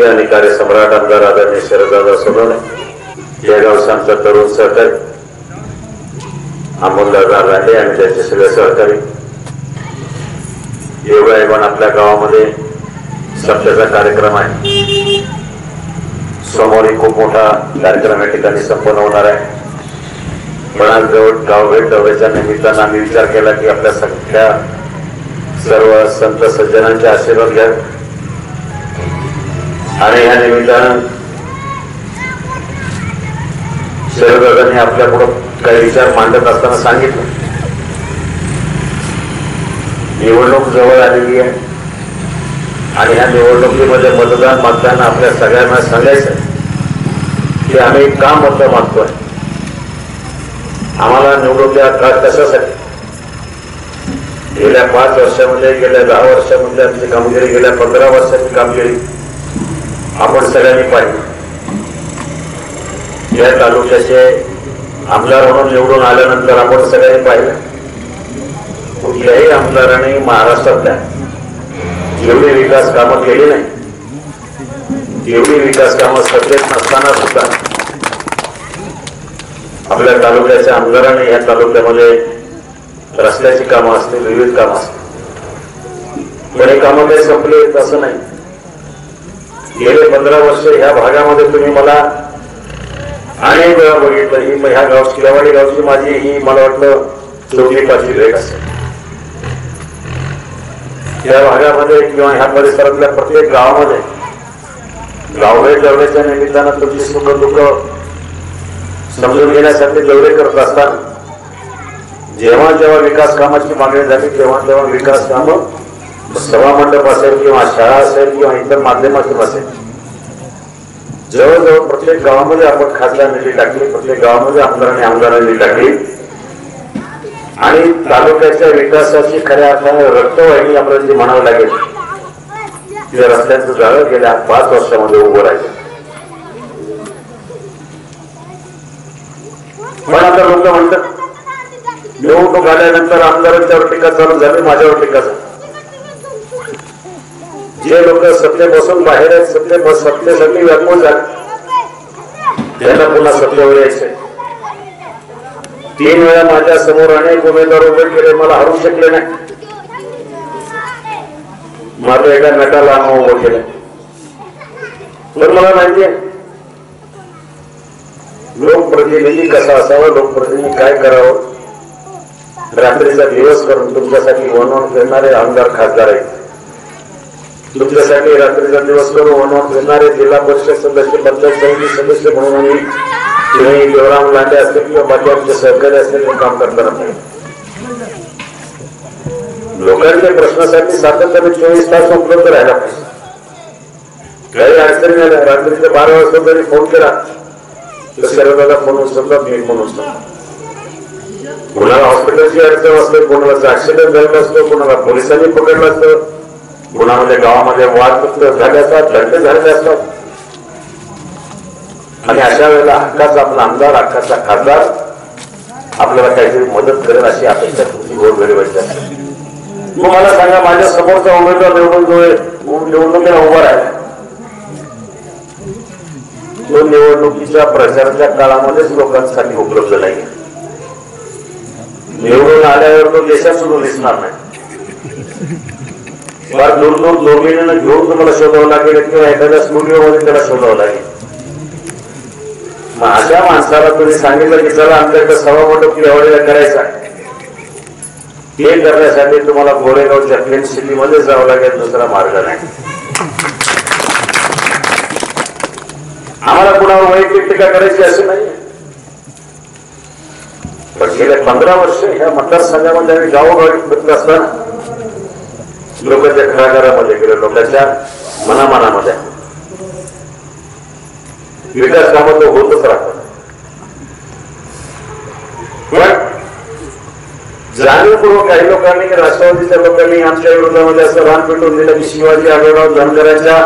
लोकप्रिय आणि कार्यसम्राट आमदार आदरणीय शरददादा सोनवणे जळगावचे आमचा तरुण सहकारी अमोलदादा रांडे आणि त्यांचे सगळे सहकारी योगायोगान आपल्या गावामध्ये सत्याचा कार्यक्रम आहे. समोरही खूप मोठा कार्यक्रम या ठिकाणी संपन्न होणार आहे. पण आज जवळ गावभेट दौऱ्याच्या निमित्तानं आम्ही विचार केला की आपल्या सगळ्या सर्व संत सज्जनांचे आशीर्वाद घ्या. आणि या निमित्तानं शरदादांनी आपल्या पुढं काही विचार मांडत असताना सांगितलं. निवडणूक जवळ आलेली आहे. आणि ह्या निवडणुकीमध्ये मतदान मागताना आपल्या सगळ्यांना सांगायचं की आम्ही का मत मागतोय. आम्हाला निवडून द्या का कशासाठी? गेल्या पाच वर्षामध्ये गेल्या दहा वर्षामध्ये आमची कामगिरी गेल्या पंधरा वर्षाची कामगिरी आपण सगळ्यांनी पाहिलं. या तालुक्याचे आमदार म्हणून निवडून आल्यानंतर आपण सगळ्यांनी पाहिलं. कुठल्याही आमदाराने महाराष्ट्रातल्या जेवढी विकास कामं केली नाही. एवढी विकास कामं सत्तेत नसताना सुद्धा आपल्या तालुक्याच्या आमदाराने या तालुक्यामध्ये रस्त्याची कामं असतील विविध कामं असतील. पण हे कामं काही संपले असं नाही. गेले पंधरा वर्ष ह्या भागामध्ये तुम्ही मला अनेक वेळा बघितलं. ही ह्या गाव शिलावाडी गावची माझी ही मला वाटलं चौकली पाचवी भेट असेल. या भागामध्ये किंवा ह्या परिसरातल्या प्रत्येक गावामध्ये गावभेट दौऱ्याच्या निमित्तानं तुमची सुख दुःख समजून घेण्यासाठी दौरे करत असताना जेव्हा जेव्हा विकास कामाची मागणी झाली तेव्हा तेव्हा विकास कामं सभा मंडप असेल किंवा शाळा असेल किंवा इतर माध्यमातून असेल जवळजवळ प्रत्येक गावामध्ये आपण खासदार निधी टाकली प्रत्येक गावामध्ये आमदारांनी आमदारांनी टाकली. आणि तालुक्याच्या विकासाची खऱ्या अर्थाने रक्तवाहिनी आपल्याला जी म्हणावं लागेल. ते रस्त्यांचं जाळं गेल्या पाच वर्षामध्ये उभं राहिलं. पण आता लोक म्हणतात निवडणूक आल्यानंतर आमदारांच्यावर टीका चालू झाली माझ्यावर टीका झाली. जे लोक सत्तेपासून बसून बाहेर आहेत सत्ते सत्तेसाठी व्यापून झाले. त्यांना पुन्हा सत्तेवर यायचे तीन वेळा माझ्यासमोर अनेक उमेदवार उभे केले मला हरू शकले नाही. मात्र एका नटाला अनुभव उभं केलं. तर मला माहितीये लोकप्रतिनिधी कसा असावा लोकप्रतिनिधी काय करावं? रात्रीचा दिवस करून तुमच्यासाठी वनवण फिरणारे आमदार खासदार आहेत. तुमच्यासाठी रात्रीचा दिवस करून म्हणून फिरणारे जिल्हा परिषद सदस्य पंचायत समिती सदस्य म्हणून आम्ही तुम्ही देवराम लांडे असतील किंवा बाकी आमचे सहकारी असतील म्हणून काम करणार पाहिजे लोकांच्या प्रश्नासाठी सातत्याने चोवीस तास उपलब्ध राहायला पाहिजे. काही अडचणी नाही रात्रीचे बारा वाजता जरी फोन केला तर सर्वांना फोन उचलतात मी फोन उचलतो कोणाला हॉस्पिटलची अडचण असते कोणाला ऍक्सिडेंट झालेला असतो कोणाला पोलिसांनी पकडलं असतं कुणामध्ये गावामध्ये वाद झाले असतात दंड झालेले असतात आणि अशा वेळेला हक्काचा आपला आमदार हक्काचा खासदार आपल्याला काहीतरी मदत करेल अशी अपेक्षा तुमची गोड मग मला सांगा माझ्या समोरचा उमेदवार निवडून जो निवडणुकीला उभा आहे तो निवडणुकीच्या प्रचाराच्या काळामध्येच लोकांसाठी उपलब्ध नाही निवडून आल्यावर तो देशात सुद्धा दिसणार नाही. फार दूर दूर नोमिनीनं घेऊन तुम्हाला शोधावं लागेल किंवा एखाद्या स्टुडिओमध्ये त्याला शोधावं लागेल. मग अशा माणसाला तुम्ही सांगितलं की चला आमच्याकडे सभा मंडप एवढ्या करायचा हे करण्यासाठी तुम्हाला गोरेगावच्या फिल्म सिटी मध्ये जावं लागेल दुसरा मार्ग नाही. आम्हाला कुणावर वैयक्तिक टीका करायची असं नाही पण गेल्या पंधरा वर्ष ह्या मतदारसंघामध्ये आम्ही गावोगावी फिरत असताना लोकांच्या घराघरामध्ये गेलो लोकांच्या मनामनामध्ये. विकास कामं तो होतच राहतात. पण जाणीवपूर्वक काही लोकांनी राष्ट्रवादीच्या लोकांनी आमच्या विरोधामध्ये असं रान पेटवून दिलं की शिवाजी आढळराव धनगरांच्या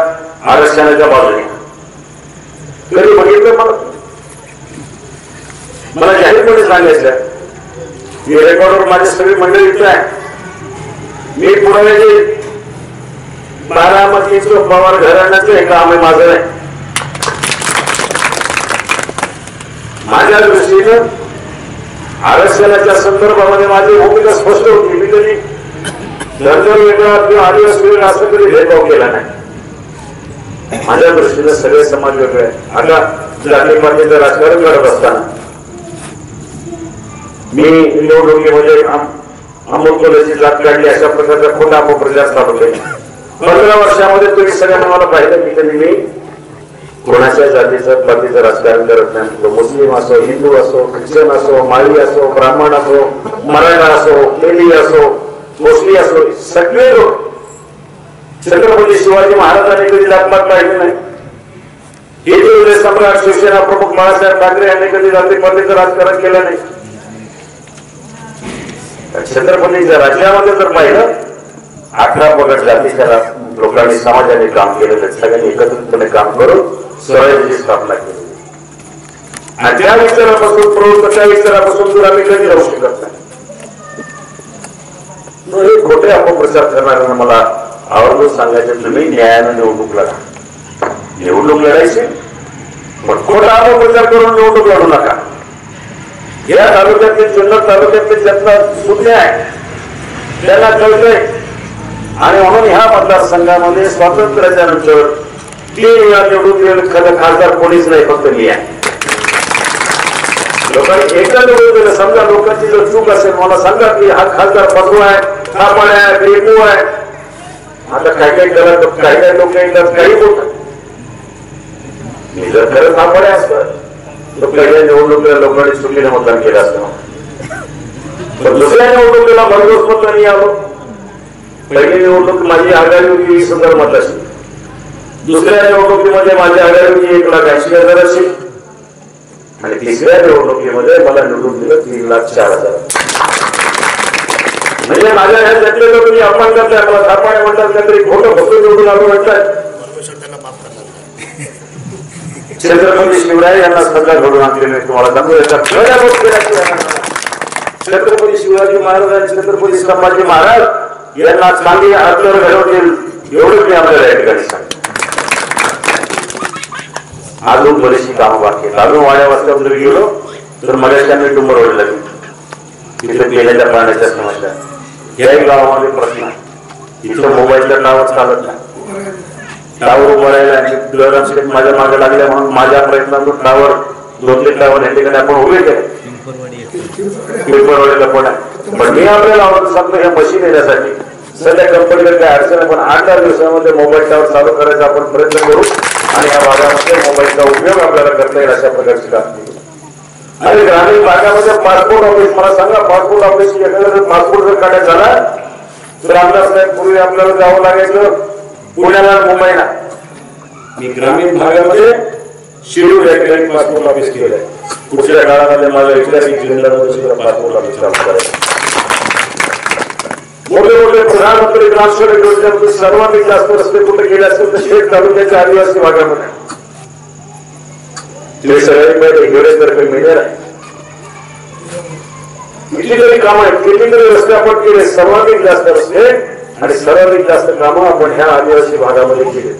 आरक्षणाच्या बाजूने. कधी बघितलं मला मला जाहीरपणे सांगायचं मी रेकॉर्डवर माझी सगळी मंडळी इथं आहे. मी पुराव्याची बारामतीचं पवार घराण्याचं हे काम आहे माझं नाही. माझ्या दृष्टीनं आरक्षणाच्या संदर्भामध्ये माझी भूमिका स्पष्ट होती. मी कधी धनगर वेगळा किंवा आदिवासी वेगळा असं कधी भेदभाव केला नाही. माझ्या दृष्टीनं सगळे समाज वेगळे आता जाती पातीचं राजकारण करत असताना मी निवडणुकीमध्ये अमोल कोलेची जात काढली अशा प्रकारचा खोटा अपप्रचार चालू केला. पंधरा वर्षामध्ये तुम्ही सगळ्यांना मला पाहिलं की कधी मी कोणाच्या जातीचं पातीचं राजकारण करत नाही. मुस्लिम असो हिंदू असो ख्रिश्चन असो माळी असो ब्राह्मण असो मराठा असो तेली असो मोस्ली असो सगळे लोक. छत्रपती शिवाजी महाराजांनी कधी जातपात काढली नाही. हिंदू सम्राट शिवसेना प्रमुख बाळासाहेब ठाकरे यांनी कधी जातीपातीचं राजकारण केलं नाही. छत्रपतीच्या राज्यामध्ये जर पाहिलं अठरा पगड जातीच्या लोकांनी समाजाने काम केलेलं सगळ्यांनी एकत्रितपणे काम करून स्वराज्याची स्थापना केली. आणि त्या विचारापासून प्रवृत्त त्या विचारापासून दूर आम्ही कधी राहू शकत नाही. मग हे खोटे अपप्रचार करणाऱ्यांना मला आवर्जून सांगायचं तुम्ही न्यायानं निवडणूक लढा. निवडणूक लढायची पण खोटा अपप्रचार करून निवडणूक लढू नका. या तालुक्यातील जुन्नर तालुक्यातील जनता सुज्ञ आहे त्यांना कळतंय. आणि म्हणून ह्या मतदारसंघामध्ये स्वातंत्र्याच्या नंतर तीन वेळा निवडून गेले खरं खासदार कोणीच नाही फक्त मी आहे. लोकांनी एकदा निवडून गेलं समजा लोकांची जर चूक असेल मला सांगा की हा खासदार फसू आहे थापड आहे बेकू आहे. आता काही काही करत काही काही लोक काही बोलतात. मी जर खरं थापड आहे असतं दुसऱ्या निवडणुकीला लोकांनी चुकीने मतदान केलं असतं. पण दुसऱ्या निवडणुकीला भरघोस मतांनी आलो पहिली निवडणूक माझी आघाडी होती वीस हजार मताची दुसऱ्या निवडणुकीमध्ये माझी आघाडी होती एक लाख ऐंशी हजार अशी आणि तिसऱ्या निवडणुकीमध्ये मला निवडून दिलं तीन लाख चार हजार. म्हणजे माझ्या ह्या जटले लोक मी अपमान करताय मला थापाने म्हणतात काहीतरी खोटं फक्त निवडून आलो म्हणतात छत्रपती शिवराय यांना सल्ला घडून आणलेले तुम्हाला सांगू छत्रपती शिवाजी महाराज आणि छत्रपती संभाजी महाराज यांना चांगली आत्मर घडवतील एवढंच मी आपल्याला या ठिकाणी सांगतो. अजून बरीचशी कामं बाकी आहेत. अजून वाड्या वाजता जर गेलो तर मगाशी मी डुंबरवाडीला गेलो तिथं गेल्याच्या पाण्याच्या समस्या याही गावामध्ये प्रश्न आहे. इथं मोबाईलचा नावच चालत नाही. टावर उभारायला आणि तुळजाराम शेठ माझ्या मागे लागल्या म्हणून माझ्या प्रयत्नातून टावर दोन टावर या ठिकाणी आपण उभे केले. पिंपरवाडीला पण आहे पण मी आपल्याला आवडत सांगतो ह्या मशीन येण्यासाठी सध्या कंपनीला काय अडचण आहे पण आठ दहा दिवसामध्ये मोबाईल टावर चालू करायचा आपण प्रयत्न करू आणि या भागामध्ये मोबाईलचा उपयोग आपल्याला करता येईल अशा प्रकारची काम आणि ग्रामीण भागामध्ये पासपोर्ट ऑफिस मला सांगा पासपोर्ट ऑफिस एखादा पासपोर्ट जर काढायचा झाला तर आमदार साहेब पूर्वी आपल्याला जावं लागायचं. पुण्याला मुंबईला. मी ग्रामीण भागामध्ये शिरूर या ठिकाणी पासपोर्ट ऑफिस केलंय. पुढच्या काळामध्ये माझ्या ऐतिहासिक जिल्ह्यामध्ये सुद्धा पासपोर्ट ऑफिस चालू करायचं मोठे मोठे प्रधानमंत्री ग्रामसडक योजनेमध्ये सर्वाधिक जास्त रस्ते कुठे गेले असतील तर शेत तालुक्याच्या आदिवासी भागामध्ये. तिथे सगळ्यांनी पहिले हिवरेतर्फे मिळणार आहे कितीतरी काम आहेत कितीतरी रस्ते आपण केले सर्वाधिक जास्त रस्ते. आणि सर्वाधिक जास्त कामं आपण ह्या आदिवासी भागामध्ये केली.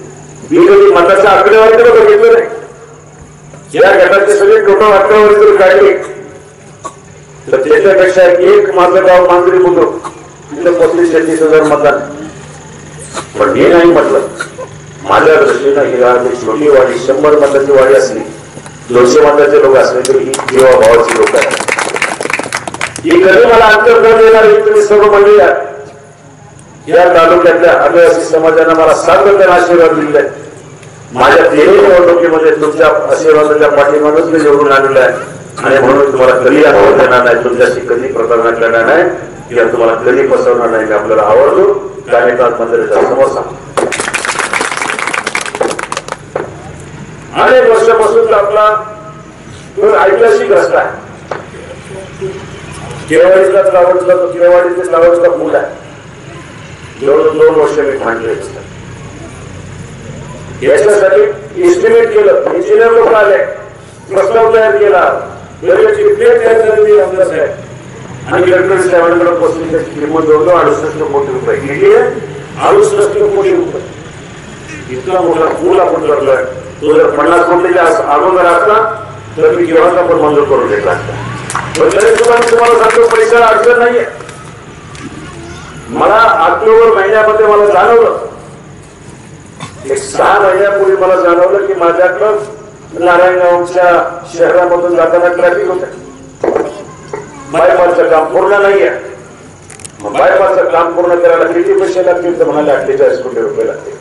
मी कधी मताच्या आकडेवारी बघितलं नाही. या गटाचे सगळे टोटल आकडेवारी जर काढले. तर त्याच्यापेक्षा एक माझं गाव मांजरी बुद्रुक तिथं पस्तीस छत्तीस हजार मतदान. पण हे नाही म्हटलं. माझ्या दृष्टीनं ही छोटी वाडी शंभर मताची वाडी असली दोनशे मताचे लोक असले तरी ही देवा भावाची लोक आहेत. ही कधी मला अंतर न देणार तुम्ही सर्व मंडळी आहात. या तालुक्यातल्या आदिवासी समाजाने मला सातत्याने आशीर्वाद दिले माझ्या तिन्ही निवडणुकीमध्ये तुमच्या आशीर्वादाच्या पाठीमागच मी निवडून आलेलो आहे. आणि म्हणून तुम्हाला कधी आवड देणार नाही तुमच्याशी कधी प्रतारणा करणार नाही किंवा तुम्हाला कधी फसवणार नाही मी आपल्याला आवडतो. कार्यकाळ मंदिराच्या समोर सांग अनेक वर्षापासून आपला ऐतिहासिक रस्ता आहे. केळवाडीतला लावडचा तो लावडचा पूल आहे. जवळजवळ दोन वर्ष मी मांडले याच्यासाठी एस्टिमेट केलं. इंजिनियर लोक आले. प्रस्ताव तयार केला. दर्याची प्लेट तयार झालेली आमदार साहेब. आणि गडकरी साहेबांकडे पोचली त्याची किंमत जवळजवळ अडुसष्ट कोटी रुपये. किती आहे. अडुसष्ट कोटी रुपये. इतका मोठा पूल आपण करतोय तो जर पन्नास कोटीच्या आस- अगोदर असता तर मी केव्हाचा पण मंजूर करून घेतला असता तरी तुम्हाला सांगतो पैसा अडचण नाहीये. मला ऑक्टोबर महिन्यामध्ये मला जाणवलं. एक सहा महिन्यापूर्वी मला जाणवलं की माझ्याकडं नारायणगावच्या शहरामधून जाताना ट्रॅफिक होत. बायपासचं काम पूर्ण नाहीये. मग बायपासचं काम पूर्ण करायला किती पैसे लागतील तर म्हणाले अठ्ठेचाळीस कोटी रुपये लागतील.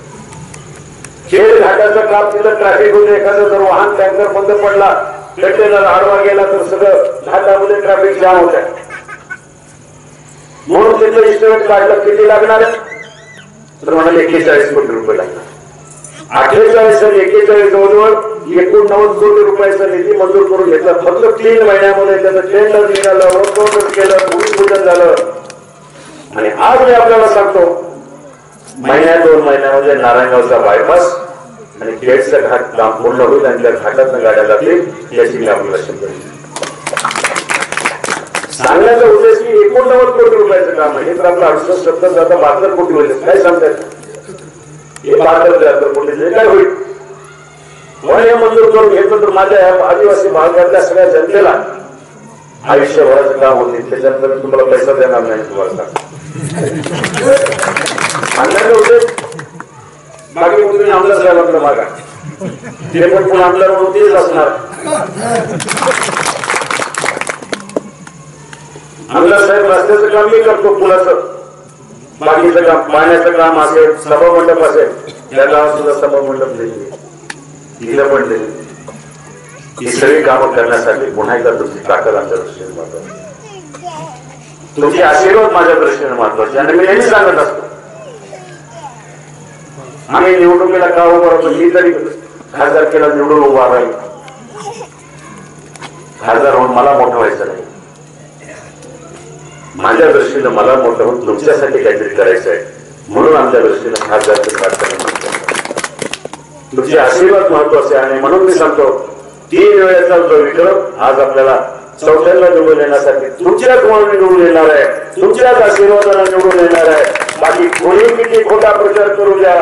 खेळ घाटाचं काम तिथं ट्रॅफिक होते एखादं जर वाहन टँकर बंद पडला कंटेनर आडवा गेला तर सगळं घाटामध्ये ट्रॅफिक जाम होत आहे. म्हणून त्याचं इस्टिमेट काढलं किती लागणार तर म्हणाले एक्केचाळीस कोटी रुपये लागणार. अठ्ठेचाळीस आणि एक्केचाळीस जवळजवळ एकोणनव्वद कोटी रुपयाचा निधी मंजूर करून घेतला. फक्त तीन महिन्यामध्ये त्याचं टेंडर निघालं वर्कआउट केलं भूमिपूजन झालं. आणि आज मी आपल्याला सांगतो महिन्या दोन महिन्यामध्ये नारायणगावचा बायपास आणि गेटचं घाट काम पूर्ण होईल आणि त्या घाटातनं गाड्या जातील याची मी आपल्याला शंभर सांगण्याचा उद्देश की एकोणनव्वद कोटी रुपयाचं काम आहे. हे तर आपलं अडुसष्ट सत्तर जाता बहात्तर कोटी होईल. काय सांगतायत हे बहात्तर त्र्याहत्तर कोटी काय होईल? म्हणून हे मंजूर करून घेतलं तर माझ्या आदिवासी भागातल्या सगळ्या जनतेला आयुष्यभराचं काम होते. त्याच्यानंतर मी तुम्हाला पैसा देणार नाही तुम्हाला. सांगण्याचा उद्देश? मागणी मग तुम्ही आमदार साहेबांकडे मागा. ते पण पुन्हा आमदार म्हणून तेच असणार. म्हणलं साहेब रस्त्याचं काम मी करतो पुलाचं. बाकीचं काम पाण्याचं काम असेल सभा मंडप असेल. या गावात सुद्धा सभा मंडप नाही तिला पण ही सगळी कामं करण्यासाठी पुन्हा एकदा तुमची ताकद आमच्या दृष्टीने महत्वाची तुमचे आशीर्वाद माझ्या दृष्टीने महत्त्वाचे आणि मी नेहमी सांगत असतो. आम्ही निवडणुकीला का उभा राहतो? मी तरी खासदार केला निवडून उभा राहील खासदार होऊन मला मोठं व्हायचं नाही. माझ्या दृष्टीनं मला मोठं होऊन तुमच्यासाठी काहीतरी करायचं आहे म्हणून आमच्या दृष्टीनं खासदारची प्रार्थना म्हणतो. तुमचे आशीर्वाद महत्त्वाचे आणि म्हणून मी सांगतो तीन वेळेचा जो विक्रम आज आपल्याला चौथ्यांदा निवडून येण्यासाठी तुमच्याच म्हणून निवडून येणार आहे. तुमच्याच आशीर्वादाला निवडून येणार आहे. बाकी कोणी किती खोटा प्रचार करू द्या.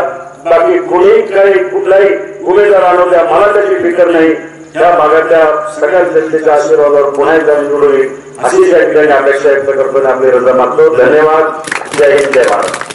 बाकी कोणी काही कुठलाही उमेदवार आणू द्या. मला त्याची फिकर नाही. त्या भागातल्या सगळ्या जनतेच्या आशीर्वादावर पुन्हा एकदा निवडून येईल अशी या ठिकाणी अपेक्षा व्यक्त करतो आणि आपली रजा मागतो धन्यवाद. जय हिंद जय महाराज